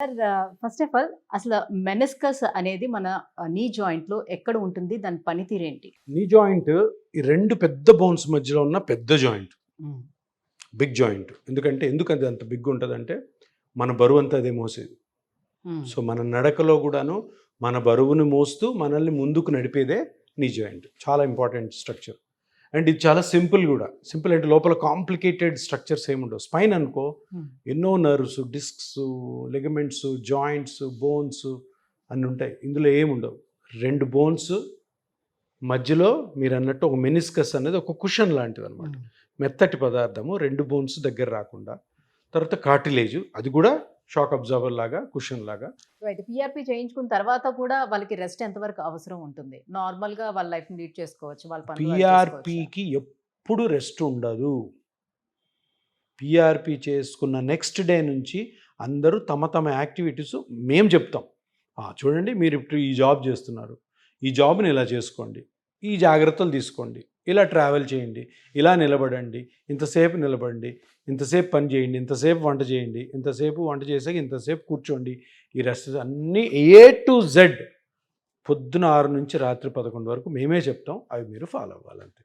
Sir first of all అసలు meniscus అనేది మన నీ జాయింట్లో ఎక్కడ ఉంటుంది? దాని పనితీరు ఏంటి? నీ జాయింట్ ఈ రెండు పెద్ద బోన్స్ మధ్యలో ఉన్న పెద్ద జాయింట్ బిగ్ జాయింట్ ఎందుకంటే ఎందుకు అది అంత బిగ్ ఉంటుందంటే మన బరువు అంతా అదే మోసేది. సో మన నడకలో కూడాను మన బరువును మోస్తూ మనల్ని ముందుకు నడిపేదే నీ జాయింట్ చాలా ఇంపార్టెంట్ స్ట్రక్చర్ అండ్ ఇది చాలా సింపుల్ కూడా. సింపుల్ అంటే లోపల కాంప్లికేటెడ్ స్ట్రక్చర్స్ ఏముండవు స్పైన్ అనుకో Hmm. ఎన్నో nerves discs ligaments joints bones అన్ని ఉంటాయి. ఇందులో ఏముండవు రెండు బోన్స్ మధ్యలో మీరు అన్నట్టు ఒక మెనిస్కస్ అనేది ఒక కుషన్ లాంటిది అనమాట మెత్తటి పదార్థము రెండు బోన్స్ దగ్గర రాకుండా తర్వాత కార్టిలేజ్ అది కూడా షాక్ అబ్జర్వర్ లాగా కుషన్ లాగా. రైట్. పిఆర్పి చేయించుకున్న తర్వాత కూడా వాళ్ళకి రెస్ట్ ఎంతవరకు అవసరం ఉంటుంది? నార్మల్గా వాళ్ళ లైఫ్ లీడ్ చేసుకోవచ్చు వాళ్ళ? పిఆర్పికి ఎప్పుడు రెస్ట్ ఉండదు. పిఆర్పి చేసుకున్న నెక్స్ట్ డే నుంచి అందరూ తమ తమ యాక్టివిటీస్ మేము చెప్తాం. "ఆ, చూడండి మీరు ఇప్పుడు ఈ జాబ్ చేస్తున్నారు. ఈ జాబ్ని ఇలా చేసుకోండి. ఈ జాగ్రత్తలు తీసుకోండి. ఇలా ట్రావెల్ చేయండి ఇలా నిలబడండి ఇంతసేపు నిలబడండి ఇంతసేపు పని చేయండి ఇంతసేపు వంట చేయండి ఇంతసేపు వంట చేసాక ఇంతసేపు కూర్చోండి. ఈ రెస్ట్ అన్నీ ఏ టు జెడ్ పొద్దున ఆరు నుంచి రాత్రి పదకొండు వరకు మేమే చెప్తాం అవి మీరు ఫాలో అవ్వాలంతే.